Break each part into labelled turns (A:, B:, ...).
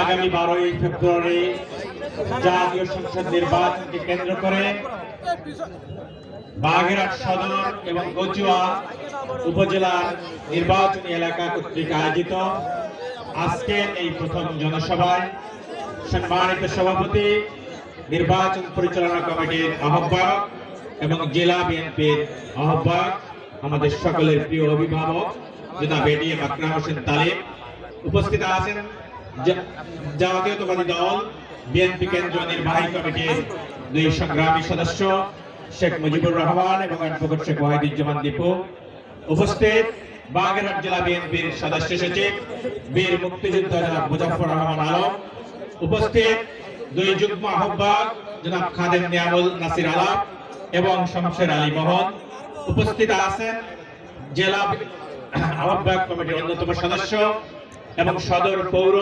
A: আগামী বারোই ফেব্রুয়ারি জাতীয় সংসদ নির্বাচনকে কেন্দ্র করে বাগেরহাট সদর এবং কচুয়া উপজেলার নির্বাচনী এলাকা কর্তৃক আয়োজিত আজকের এই প্রথম জনসভায় সম্মানিত সভাপতি, নির্বাচন পরিচালনা কমিটির আহ্বায়ক এবং জেলা বিএনপির আহ্বায়ক, আমাদের সকলের প্রিয় অভিভাবক জনাব এডিএম আকরাম হোসেন তালিম উপস্থিত আছেন। জাতীয়তাবাদী দল, বিএনপি কেন্দ্রীয় নির্বাহী কমিটির দুই সংগ্রামী সদস্য, শেখ মুজিবুর রহমান এবং অ্যাডভোকেট শেখ ওয়াহিদুজ্জামান দীপু। উপস্থিত বাগেরহাট জেলা বিএনপির সদস্য সচিব, বীর মুক্তিযোদ্ধা জনাব মুজাফর রহমান আলম। উপস্থিত দুই যুগ্ম আহ্বায়ক জনাব খাদেম নিয়ামুল নাসির আলাপ এবং শমশের আলী মোহন। উপস্থিত আছেন জেলা আহ্বায়ক কমিটির অন্যতম সদস্য এবং সদর পৌর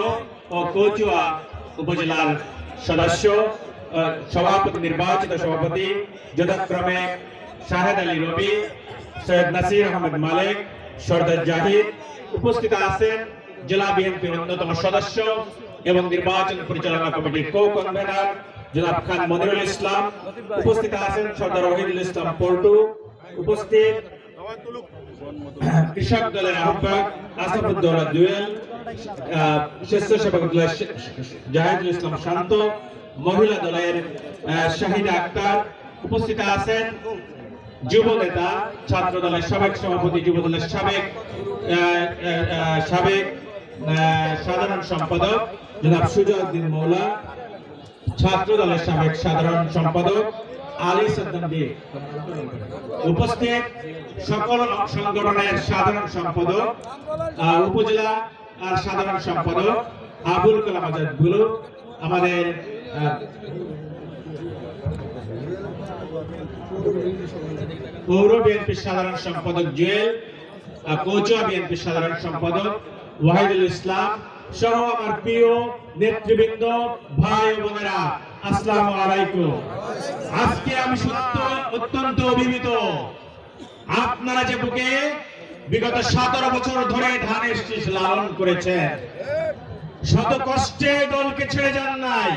A: ও কচুয়া উপজেলার সদস্য সভাপতি, নির্বাচিত সভাপতি, যথাক্রমে শাহেদ আলী রবি, সৈয়দ নাসির আহমেদ মালিক, সর্দার জাহিদ উপস্থিত আছেন, জেলা বিএনপির অন্যতম সদস্য এবং নির্বাচন পরিচালনা কমিটির কো কনভেনার জনাব খান মনিরুল ইসলাম উপস্থিত আছেন, সর্দার ওহিদুল ইসলাম পল্টু উপস্থিত কৃষক দলের আহ্বায়ক দলের ইসলাম শান্ত, মহিলা দলের শাহিদা আক্তার উপস্থিত আছেন। যুব নেতা, ছাত্র দলের সাবেক সভাপতি, যুব দলের সাবেক সাবেক সাধারণ সম্পাদক জনাব সুজাউদ্দিন মৌলা, ছাত্র দলের সাবেক সাধারণ সম্পাদক উপস্থিত সকল সংগঠনের সাধারণ সম্পাদক উপজেলা সাধারণ সম্পাদক আবুল কালাম আজাদ গুলু আমাদের পৌর বিএনপির সাধারণ সম্পাদক জুয়েল কৌচুয়া বিএনপির সাধারণ সম্পাদক ওয়াহিদুল ইসলাম সহ আমার প্রিয় নেতৃবৃন্দ, ভাই বোনেরা আলাইকুম। আজকে আমি সত্য, অত্যন্ত অভিভূত। আপনারা যে বুকে বিগত সতেরো বছর ধরে ধানের শীষ লালন করেছেন, শত কষ্টে দলকে ছেড়ে যান নাই।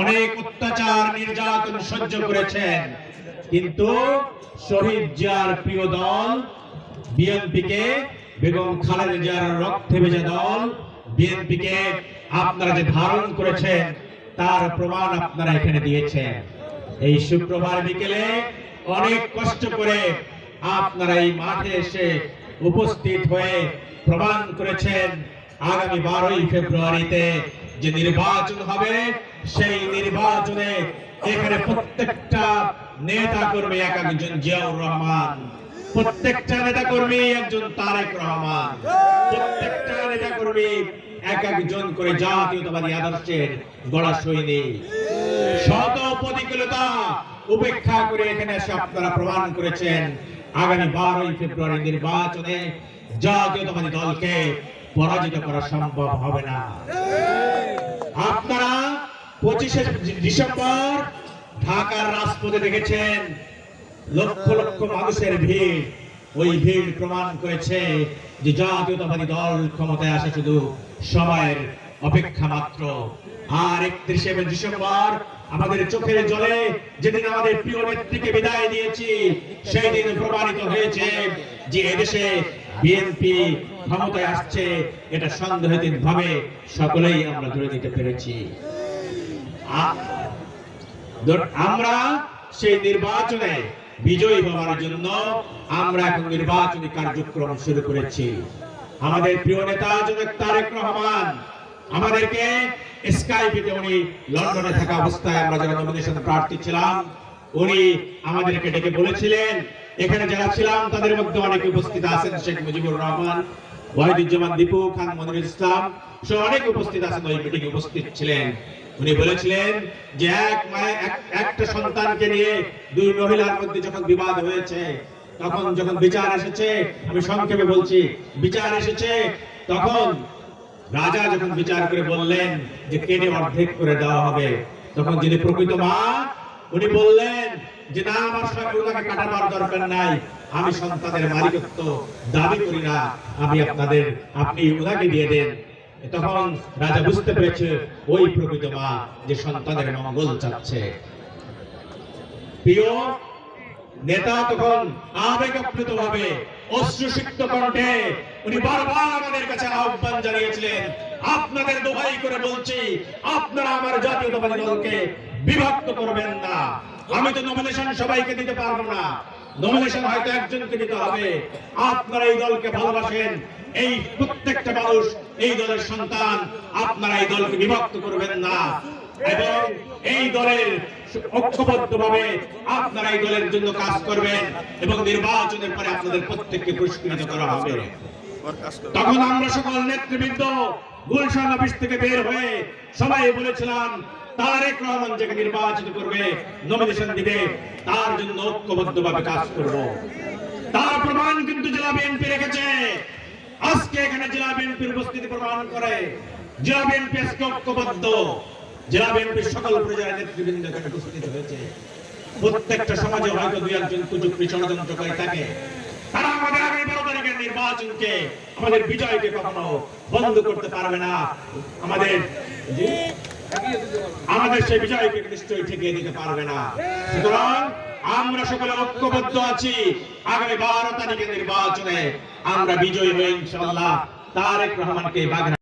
A: অনেক অত্যাচার, নির্যাতন সহ্য করেছেন। কিন্তু শহীদ জিয়ার প্রিয় দল, বিএনপিকে বেগম খালেদা জিয়ার রক্তে ভেজা দল বিএনপিকে আপনারা যে ধারণ করেছেন, তার প্রমাণ আপনারা এখানে দিয়েছেন। এই শুক্রবার বিকেলে অনেক কষ্ট করে আপনারা এই মাঠে এসে উপস্থিত হয়ে প্রমাণ করেছেন আগামী বারোই ফেব্রুয়ারিতে যে নির্বাচন হবে, সেই নির্বাচনে এখানে প্রত্যেকটা নেতা কর্মী এক একজন জিয়াউর রহমান, প্রত্যেকটা নেতা কর্মী একজন তারেক রহমান, প্রত্যেকটা নেতা কর্মী এক একজন করে জাতীয়তাবাদী আদর্শের গড়া সৈনিক। শত প্রতিকূলতা উপেক্ষা করে এখানে এসে আপনারা প্রমাণ করেছেন আগামী বারোই ফেব্রুয়ারি নির্বাচনে জাতীয়তাবাদী দলকে পরাজিত করা সম্ভব হবে না। আপনারা পঁচিশে ডিসেম্বর ঢাকার রাজপথে দেখেছেন লক্ষ লক্ষ মানুষের ভিড়। ওই ভিড় প্রমাণ করেছে যে জাতীয়তাবাদী দল ক্ষমতায় আসা শুধু সময়ের অপেক্ষা মাত্র। আর একত্রিশে ডিসেম্বর আমাদের চোখের জলে যেদিন আমাদের প্রিয় নেত্রীকে বিদায় দিয়েছি সেই দিন প্রমাণিত হয়েছে যে এদেশে বিএনপি ক্ষমতায় আসছে, এটা সন্দেহহীন ভাবে সকলেই আমরা ধরে নিতে পেরেছি। আমরা সেই নির্বাচনে বিজয়ী হওয়ার জন্য আমরা এখন নির্বাচনী কার্যক্রম শুরু করেছি। আমাদের প্রিয় নেতা জনক তারেক রহমান, আমাদেরকে স্কাইপিতে উনি লন্ডনে থাকা অবস্থায় আমরা যারা নমিনেশন প্রার্থী ছিলাম, উনি আমাদেরকে ডেকে বলেছিলেন, এখানে যারা ছিলাম তাদের মধ্যে অনেকে উপস্থিত আছেন শেখ মুজিবুর রহমান, ওয়াহিদুজ্জামান দীপু খান, মনিরুল ইসলাম সহ অনেক উপস্থিত আছেন, ওই মিটিং উপস্থিত ছিলেন। উনি বলেছিলেন যে এক মায়ে এক- একটা সন্তানকে নিয়ে দুই মহিলার মধ্যে যখন বিবাদ হয়েছে, তখন যখন বিচার এসেছে, আমি সংক্ষেপে বলছি, বিচার এসেছে, তখন রাজা যখন বিচার করে বললেন যে কেটে অর্ধেক করে দেওয়া হবে, তখন যিনি প্রকৃত মা, উনি বললেন যে না, আমার সঙ্গে ওনাকে কাটাবার দরকার নাই, আমি সন্তানের মালিকত্ব দাবি করি না, আমি আপনাদের, আপনি ওনাকে দিয়ে দেন। তখন রাজা বুঝতে পেরেছে ওই প্রকৃত মা যে সন্তানের মঙ্গল চাচ্ছে। প্রিয় নেতা তখন ভাবে কণ্ঠে উনি বারবার আমাদের কাছে আহ্বান জানিয়েছিলেন, আপনাদের দোহাই করে বলছি, আপনারা আমার জাতীয়তাবাদী দলকে বিভক্ত করবেন না। আমি তো নমিনেশন সবাইকে দিতে পারব না। নমিনেশন হয়তো একজনকে দিতে হবে। আপনারা এই দলকে ভালোবাসেন এই প্রত্যেকটা মানুষ, এই দলের সন্তান, আপনারা এই দলকে বিভক্ত করবেন না। এবং এই দলের ঐক্যবদ্ধভাবে আপনারা এই দলের জন্য কাজ করবেন এবং নির্বাচনের পরে আপনাদের প্রত্যেককে পুরস্কৃত করা হবে। তখন আমরা সকল নেতৃবৃন্দ গুলশান অফিস থেকে বের হয়ে সবাই বলেছিলাম, তারেক রহমান যাকে নির্বাচিত করবে নমিনেশন দিবে, তার জন্য ঐক্যবদ্ধভাবে কাজ করব। তার প্রমাণ কিন্তু জেলা বিএনপি রেখেছে। আজকে এখানে জেলা বিএনপির উপস্থিতি প্রমাণ করে। জেলা বিএনপি আজকে ঐক্যবদ্ধ। জেলা বিএনপির সকল পর্যায়ের নেতৃবৃন্দ এখানে উপস্থিত হয়েছে। প্রত্যেকটা সমাজে হয়তো দুই একজন কুচুক্রি ষড়যন্ত্রকারী থাকে। তারা আমাদের আগামী বারো তারিখের নির্বাচনকে, আমাদের বিজয়কে কখনো বন্ধ করতে পারবে না। আমাদের আমাদের সেই বিজয়কে নিশ্চয়ই ঠেকিয়ে দিতে পারবে না। সুতরাং আমরা সকলে ঐক্যবদ্ধ আছি। আগামী বারো তারিখের নির্বাচনে আমরা বিজয়ী হয়ে ইনশাল্লাহ তারেক রহমানকে বাগড়া